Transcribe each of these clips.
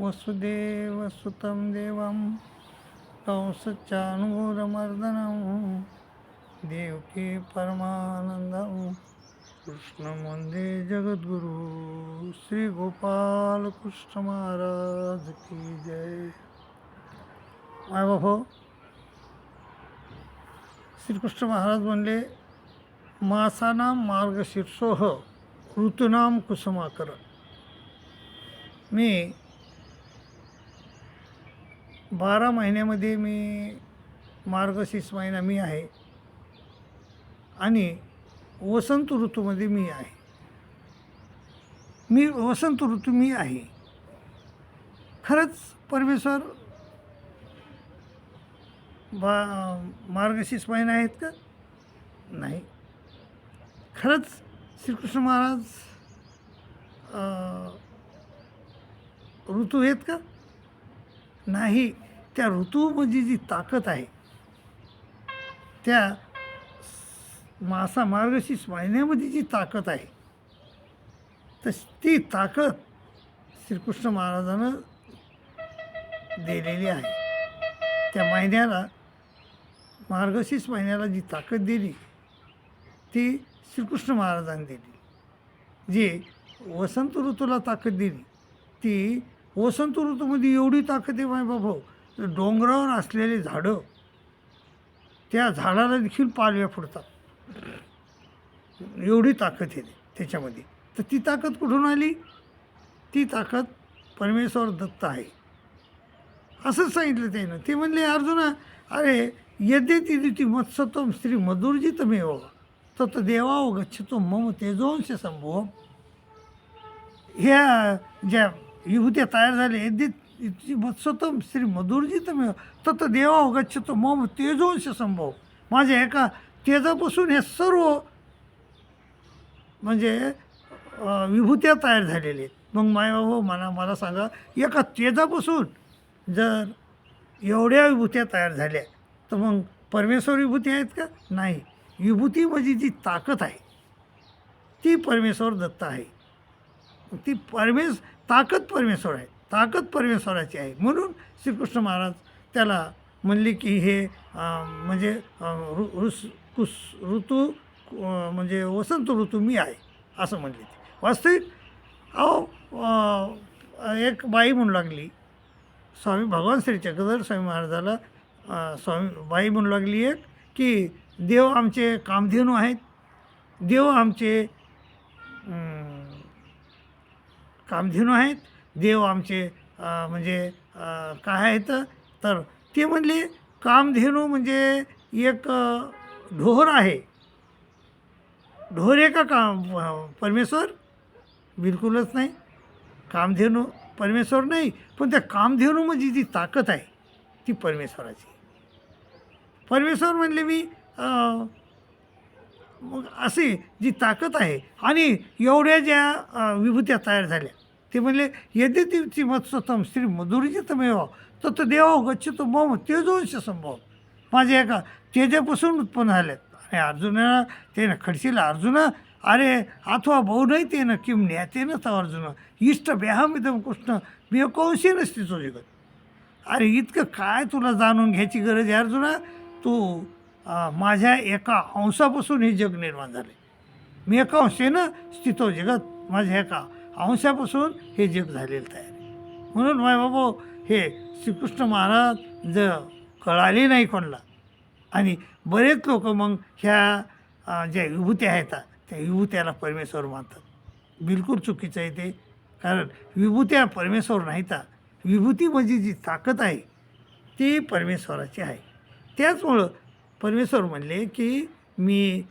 वसुदेवसुतं देवं कंसचाणूरमर्दनं देवकी परमानन्दं। कृष्णमन्दे जगद्गुरु श्री महाराज की जय। माय बाबो श्रीकृष्ण महाराज म्हणले मासानां मार्गशीर्षोह ऋतूनाम कुसुमाकर मी बारा महिन्यामध्ये मी मार्गशीर्ष महिना मी आहे. आणि वसंत ऋतूमध्ये मी आहे. मी वसंत ऋतू मी आहे. खरंच परमेश्वर बा मार्गशीर्ष महिना आहेत का? नाही. खरंच श्रीकृष्ण महाराज ऋतू आहेत का? नाही. त्या ऋतूमध्ये जी ताकद आहे त्या मासा मार्गशीर्ष महिन्यामध्ये जी ताकद आहे तर ती ताकद श्रीकृष्ण महाराजानं दिलेली आहे. त्या महिन्याला मार्गशीर्ष महिन्याला जी ताकद दिली ती श्रीकृष्ण महाराजांनी दिली. जी वसंत ऋतूला ताकद दिली ती वसंत ऋतूमध्ये एवढी ताकद आहे माय बाबा डोंगरावर असलेले झाडं त्या झाडाला देखील पालव्या फुटतात. एवढी ताकद येते त्याच्यामध्ये. तर ती ताकद कुठून आली? ती ताकद परमेश्वर दत्त आहे. असंच सांगितलं त्यानं. ते म्हणले अर्जुना अरे यद्यति ती मत्सत्वम स्त्री मधुर्जितमेव तत देवाव गच्छतो मम तेजोंश संभव ह्या ज्या विभूत्या तयार झाल्या यद्यति मत्सत्वम श्री मधुर्जितमेव तत् देवा गच्छतो मम तेजोंश संभव माझ्या एका तेजापासून हे सर्व म्हणजे विभूत्या तयार झालेल्या आहेत. मग मायबाबा मला मला सांगा एका तेजापासून जर एवढ्या विभूत्या तयार झाल्या तर मग परमेश्वर विभूती आहेत का? नाही. विभूती म्हणजे जी ताकद आहे ती परमेश्वर दत्त आहे. ती परमेश ताकद परमेश्वर आहे. ताकद परमेश्वराची आहे. म्हणून श्रीकृष्ण महाराज त्याला म्हणले की हे म्हणजे रु ऋ ऋस कुस ऋतू म्हणजे वसंत ऋतू मी आहे असं म्हणले ते. वास्तविक अहो एक बाई म्हणू लागली. स्वामी भगवान श्री चक्रधर स्वामी महाराजाला स्वामी बाई म्हणू लागली एक की देव आमचे कामधेनू आहेत. देव आमचे कामधेनू आहेत. देव आमचे म्हणजे काय आहेत तर ते म्हणले कामधेनू म्हणजे एक ढोर आहे. ढोर आहे का काम परमेश्वर? बिलकुलच नाही. कामधेनू परमेश्वर नाही पण त्या कामधेनूमध्ये म्हणजे जी ताकद आहे ती परमेश्वराची. परमेश्वर म्हणले मी मग असे जी ताकद आहे आणि एवढ्या ज्या विभूत्या तयार झाल्या ते म्हणले यद्यतीची मत्सतम श्री मधुरजितमेव तो देवा गच्छतो मम तेजोंश संभव माझ्या एका तेजापासून उत्पन्न झाल्यात आणि अर्जुनाला ते ना खडशीला अर्जुन अरे अथवा भाऊ नाही ते ना किम ज्ञातेन तव अर्जुन इष्ट बेहमिदम कृष्ण बेकौशी नसते तो जगत. अरे इतकं काय तुला जाणून घ्यायची गरज आहे अर्जुना? तू माझ्या एका अंशापासून हे जग निर्माण झाले. मी एका अंशेनं स्थितो जगत माझ्या एका अंशापासून हे जग झालेलं तयार म्हणून माय बाबा हे श्रीकृष्ण महाराज ज कळाले नाही कोणाला आणि बरेच लोक मग ह्या ज्या विभूत्या आहेत त्या विभूत्याला परमेश्वर मानतात. बिलकुल चुकीचं आहे ते. कारण विभूत्या परमेश्वर नाहीत. विभूती म्हणजे जी ताकद आहे ती परमेश्वराची आहे. त्याचमुळं परमेश्वर म्हणले की मी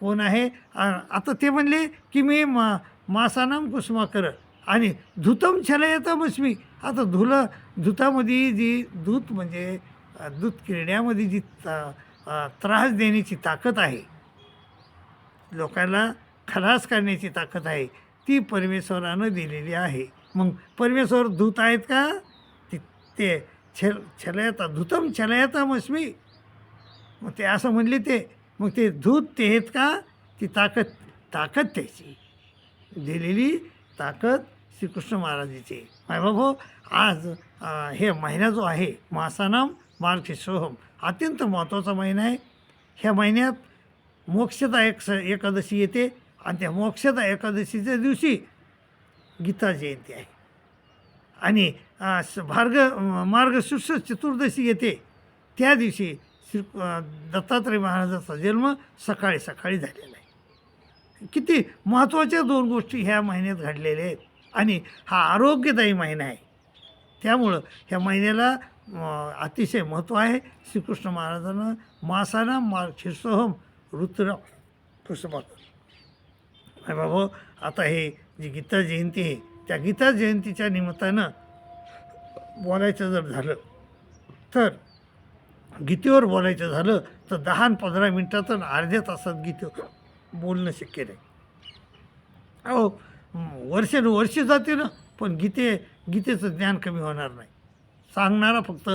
कोण आहे? आता ते म्हणले की मी मा मासानाम कुसुमाकर आणि धुतम छलयतमस्मी आता धुलं धुतामध्ये जी दूत म्हणजे दूत किरण्यामध्ये जी त्रास देण्याची ताकद आहे लोकांना खलास करण्याची ताकद आहे ती परमेश्वरानं दिलेली आहे. मग परमेश्वर दूत आहेत का? ती ते छल छलयता धुतम छलयता मस्मी मग ते असं म्हणले ते. मग ते धूत ते आहेत का? ती ताकद ताकद त्याची. दिलेली ताकद श्रीकृष्ण महाराजाचे. मायबाबो आज हे महिना जो आहे मासानाम सोहम अत्यंत महत्त्वाचा महिना आहे. ह्या महिन्यात मोक्षदा एक स एकादशी येते आणि त्या मोक्षदा एकादशीच्या दिवशी गीता जयंती आहे. आणि भार्ग मार्गशीर्ष चतुर्दशी येते. त्या दिवशी श्री दत्तात्रय महाराजाचा जन्म सकाळी सकाळी झालेला आहे. किती महत्त्वाच्या दोन गोष्टी ह्या महिन्यात घडलेल्या आहेत. आणि हा आरोग्यदायी महिना आहे. त्यामुळं ह्या महिन्याला अतिशय महत्त्व आहे. श्रीकृष्ण महाराजांना मासाना मा क्षीरसोहम रुद्र पुष्पाकर बाबा आता हे जी गीता जयंती आहे त्या गीता जयंतीच्या निमित्तानं बोलायचं जर झालं तर गीतेवर बोलायचं झालं तर दहा आणि पंधरा मिनटात आणि अर्ध्या तासात गीतेवर बोलणं शक्य नाही. अहो वर्षानुवर्ष जाते ना पण गीते गीतेचं ज्ञान कमी होणार नाही. सांगणारा फक्त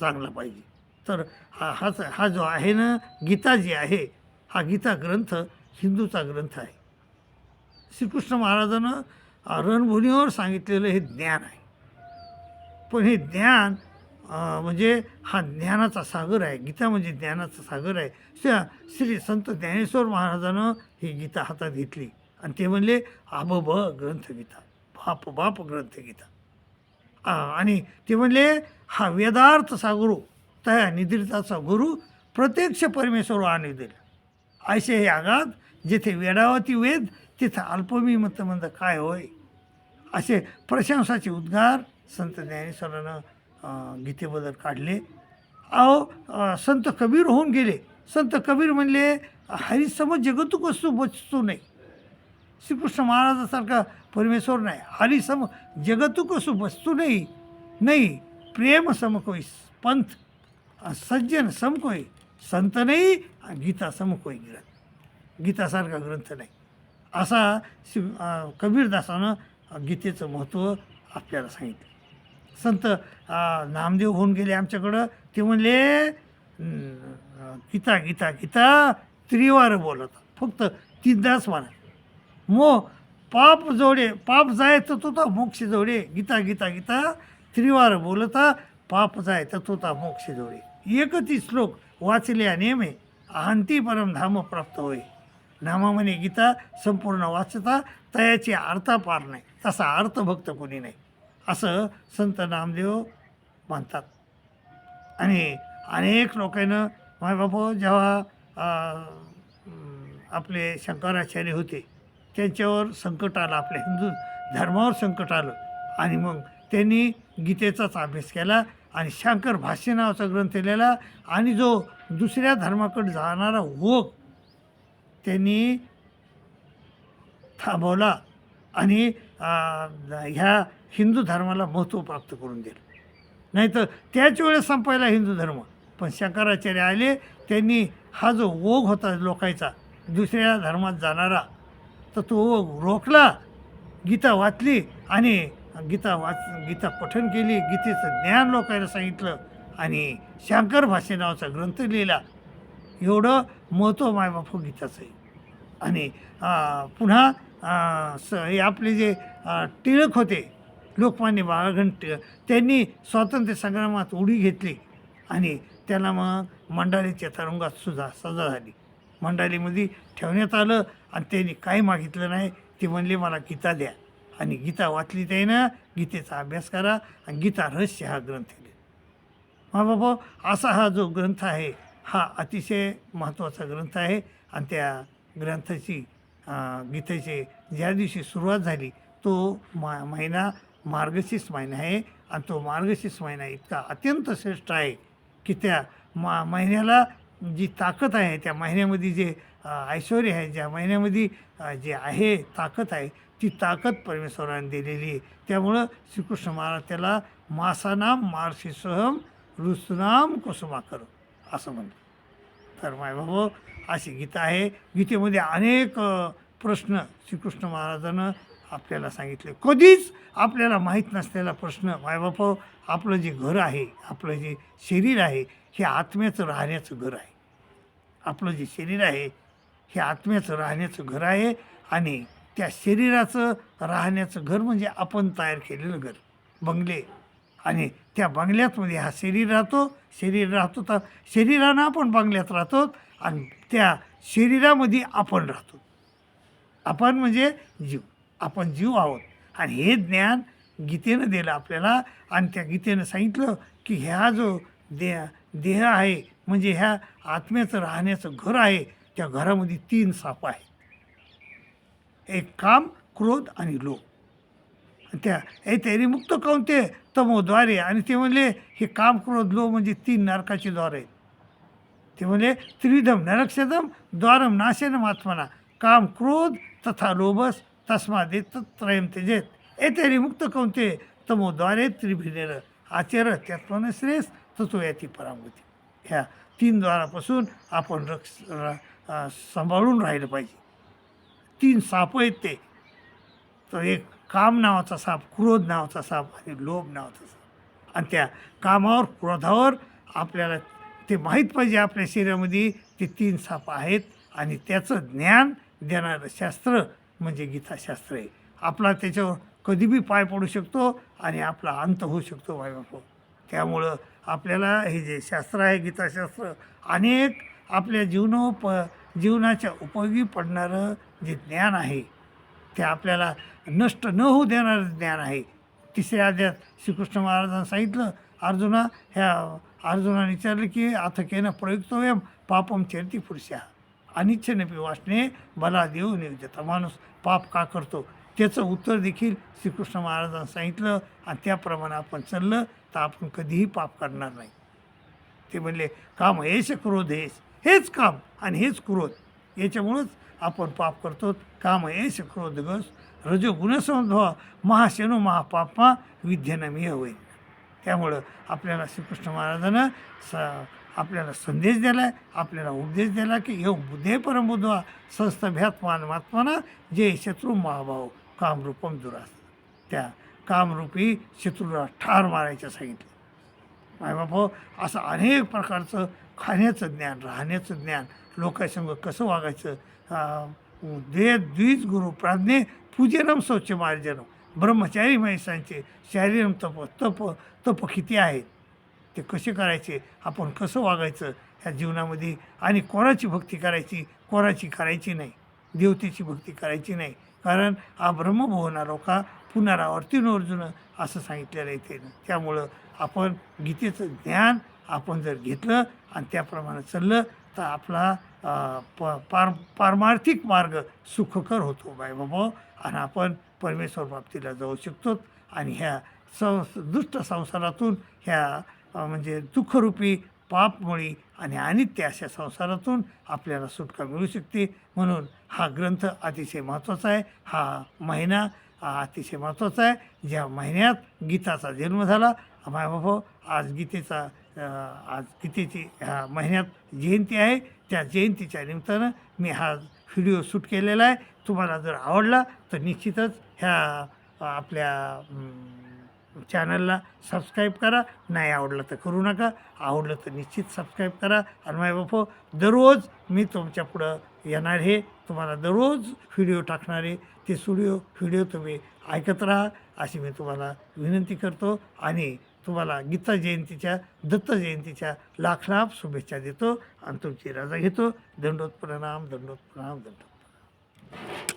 चांगला पाहिजे. तर हा हाच हा जो आहे ना गीता जी आहे हा गीता ग्रंथ हिंदूचा ग्रंथ आहे. श्रीकृष्ण महाराजानं रणभूमीवर सांगितलेलं हे ज्ञान आहे. पण हे ज्ञान म्हणजे हा ज्ञानाचा सागर आहे. गीता म्हणजे ज्ञानाचा सागर आहे. त्या श्री संत ज्ञानेश्वर महाराजानं ही गीता हातात घेतली. आणि ते म्हणले आब ब ग्रंथगीता. बाप बाप ग्रंथगीता. आणि ते म्हणले हा वेदार्थ सागुरू तया निद्रिताचा गुरु प्रत्यक्ष परमेश्वर आणू ऐसे हे आगात जेथे वेडावती वेद तिथं अल्पमी मतमंद काय होय? असे प्रशंसाचे उद्गार संत ज्ञानेश्वरानं गीतेबद्दल काढले. अहो संत कबीर होऊन गेले. संत कबीर म्हणले हरिसम जगतुक वस्तू बचतो नाही श्रीकृष्ण महाराजासारखा परमेश्वर नाही. हरिसम जगतुक असू वस्तू नाही नाही प्रेम समकोई पंथ सज्जन समकोई संत नाही आणि गीता समकोई ग्रंथ. गीतासारखा ग्रंथ नाही. असा शिव कबीरदासानं गीतेचं महत्त्व आपल्याला सांगितलं. संत नामदेव होऊन गेले आमच्याकडं. ते म्हणले गीता गीता गीता त्रिवार बोलत. फक्त तीनदाच म्हणा मो पाप जोडे पाप जाय तर मोक्ष जोडे. गीता गीता गीता त्रिवार बोलता पाप जाय तर मोक्ष जोडे. एकच श्लोक वाचल्या नेमे अहंती परम धाम प्राप्त होय. नामा म्हणे गीता संपूर्ण वाचता तयाची अर्था पार नाही. तसा अर्थ भक्त कोणी नाही. असं संत नामदेव मानतात आणि अनेक लोकांना मायबापू जेव्हा आपले शंकराचार्य होते त्यांच्यावर संकट आलं आपल्या हिंदू धर्मावर संकट आलं. आणि मग त्यांनी गीतेचाच अभ्यास केला आणि शंकर भाष्य नावाचा ग्रंथ लिहिला आणि जो दुसऱ्या धर्माकडे जाणारा ओघ त्यांनी थांबवला आणि ह्या हिंदू धर्माला महत्त्व प्राप्त करून दिलं नाही तर त्याच वेळेस संपायला हिंदू धर्म. पण शंकराचार्य आले त्यांनी हा जो ओघ होता लोकायचा दुसऱ्या धर्मात जाणारा तर तो ओघ रोखला गीता वाचली आणि गीता वाच गीता पठन केली गीतेचं ज्ञान लोकांना सांगितलं आणि शंकर भाषे नावाचा ग्रंथ लिहिला. एवढं महत्त्व मायबापू हो गीताचं आहे. आणि पुन्हा स हे आपले जे टिळक होते लोकमान्य बाळगंट त्यांनी स्वातंत्र्य संग्रामात उडी घेतली आणि त्याला मग मंडालीच्या तुरुंगात सुद्धा सजा झाली. मंडालीमध्ये ठेवण्यात आलं आणि त्यांनी काही मागितलं नाही ते म्हणले मला गीता द्या. आणि गीता वाचली त्यानं गीतेचा अभ्यास करा आणि गीता रहस्य हा ग्रंथ लिहिला हा बाबा असा हा जो ग्रंथ आहे हा अतिशय महत्त्वाचा ग्रंथ आहे आणि त्या ग्रंथाची गीतेचे ज्या दिवशी सुरुवात झाली तो मा महिना मार्गशीर्ष महिना आहे आणि तो मार्गशीर्ष महिना इतका अत्यंत श्रेष्ठ आहे की त्या मा महिन्याला जी ताकद आहे त्या महिन्यामध्ये जे ऐश्वर आहे ज्या महिन्यामध्ये जे आहे ताकद आहे ती ताकद परमेश्वराने दिलेली आहे. त्यामुळं श्रीकृष्ण महाराज त्याला मासानाम मार्शिसहम रुसनाम कुसुमाकर असं म्हणतात. तर माय भाऊ अशी गीता आहे. गीतेमध्ये अनेक प्रश्न श्रीकृष्ण महाराजानं आपल्याला सांगितले. कधीच आपल्याला माहीत नसलेला प्रश्न मायबाप आपलं जे घर आहे आपलं जे शरीर आहे हे आत्म्याचं राहण्याचं घर आहे. आपलं जे शरीर आहे हे आत्म्याचं राहण्याचं घर आहे आणि त्या शरीराचं राहण्याचं घर म्हणजे आपण तयार केलेलं घर. बंगले. आणि त्या बंगल्यातमध्ये हा शरीर राहतो शरीर राहतो तर शरीरानं आपण बंगल्यात राहतो आणि त्या शरीरामध्ये आपण राहतो. आपण म्हणजे जीव. आपण जीव आहोत. आणि हे ज्ञान गीतेनं दिलं आपल्याला. आणि त्या गीतेनं सांगितलं की ह्या जो देह देह आहे म्हणजे ह्या आत्म्याचं राहण्याचं घर आहे त्या घरामध्ये तीन साप आहेत. एक काम क्रोध आणि लोभ. त्या हे तयारी मुक्त कोणते तमोद्वारे आणि ते म्हणले हे काम क्रोध लोभ म्हणजे तीन नरकाचे द्वार आहेत. ते म्हणले त्रिविधम नरक्षदम द्वारम नाशनम आत्मना. काम क्रोध तथा लोभस तस्मादेत त्रयम तेजेत एतेरी मुक्त कोणते तमोद्वारे त्रिभिनेर आचर त्यात्मन श्रेयस तत्व याची परामृती ह्या तीन द्वारापासून आपण रक्ष सांभाळून राहिलं पाहिजे। तीन साप आहेत ते। तर एक काम नावाचा साप क्रोध नावाचा साप आणि लोभ नावाचा साप। आणि त्या कामावर क्रोधावर आपल्याला ते माहीत पाहिजे आपल्या शरीरामध्ये ते तीन साप आहेत आणि त्याचं ज्ञान देणारं शास्त्र म्हणजे गीताशास्त्र. आहे आपला त्याच्यावर कधीबी पाय पडू शकतो आणि आपला अंत होऊ शकतो बायबापो त्यामुळं आपल्याला हे जे शास्त्र आहे गीताशास्त्र अनेक आपल्या जीवनोप जीवनाच्या उपयोगी पडणारं जे ज्ञान आहे ते आपल्याला नष्ट न होऊ देणारं ज्ञान आहे. तिसऱ्या अध्यात श्रीकृष्ण महाराजांनी सांगितलं अर्जुना ह्या अर्जुनाने विचारलं की अथकेनं प्रयुक्तव्यम पापम चरती पुरुषा. अनिच्छेने वाचणे मला देऊ नियोजता माणूस पाप का करतो? त्याचं उत्तर देखील श्रीकृष्ण महाराजांनी सांगितलं आणि त्याप्रमाणे आपण चाललं तर आपण कधीही पाप करणार नाही. ते म्हणले काम हेच क्रोध हेच हेच काम आणि हेच क्रोध. याच्यामुळंच आपण पाप करतो. काम हेच क्रोध गस. रजो गुणसंधवा महाशेनो महापापा. विद्येनं मी होईल त्यामुळं आपल्याला श्रीकृष्ण महाराजानं स आपल्याला संदेश दिला आहे आपल्याला उपदेश दिला की हे बुद्धे परमबुद्धा संस्थभ्यात मानमात्माना जे शत्रू महाभाव कामरूपम दुरास त्या कामरूपी शत्रूला ठार मारायचं सांगितलं. मायबाप असं अनेक प्रकारचं खाण्याचं ज्ञान राहण्याचं ज्ञान लोकांसंग कसं वागायचं? दे द्विज गुरु प्राज्ञे पूजनम स्वच्छ मार्जनम. ब्रह्मचारी महिसांचे शारीरम तप तप तप किती आहेत? ते कसे करायचे आपण कसं वागायचं ह्या जीवनामध्ये आणि कोणाची भक्ती करायची कोणाची करायची नाही. देवतेची भक्ती करायची नाही. कारण हा ब्रह्मभुवना लोका हो पुनरावर्ती अर्जुन हो असं सांगितलेलं आहे त्यानं. त्यामुळं आपण गीतेचं ज्ञान आपण जर घेतलं आणि त्याप्रमाणे चाललं तर आपला प पार पारमार्थिक मार्ग सुखकर होतो बाय बाबा. आणि आपण परमेश्वर बाबतीला जाऊ शकतो. आणि ह्या संस दुष्ट संसारातून ह्या म्हणजे दुःखरूपी पापमुळी आणि अनित्य अशा संसारातून आपल्याला सुटका मिळू शकते. म्हणून हा ग्रंथ अतिशय महत्त्वाचा आहे. हा महिना अतिशय महत्त्वाचा आहे. ज्या महिन्यात गीताचा जन्म झाला मायबाबा आज गीतेचा आज गीतेची ह्या महिन्यात जयंती आहे. त्या जयंतीच्या निमित्तानं मी हा व्हिडिओ शूट केलेला आहे. तुम्हाला जर आवडला तर निश्चितच ह्या आपल्या चॅनलला सबस्क्राईब करा. नाही आवडलं तर करू नका. आवडलं तर निश्चित सबस्क्राईब करा. आणि माय बापो दररोज मी तुमच्या पुढं येणार हे तुम्हाला दररोज व्हिडिओ टाकणारे ते स्टुडिओ व्हिडिओ तुम्ही ऐकत राहा. अशी मी तुम्हाला विनंती करतो. आणि तुम्हाला गीता जयंतीच्या दत्त जयंतीच्या लाख लाख शुभेच्छा देतो. आणि तुमची रजा घेतो. दंडोत प्रणाम दंडोत प्रणाम दंडोत प्रणाम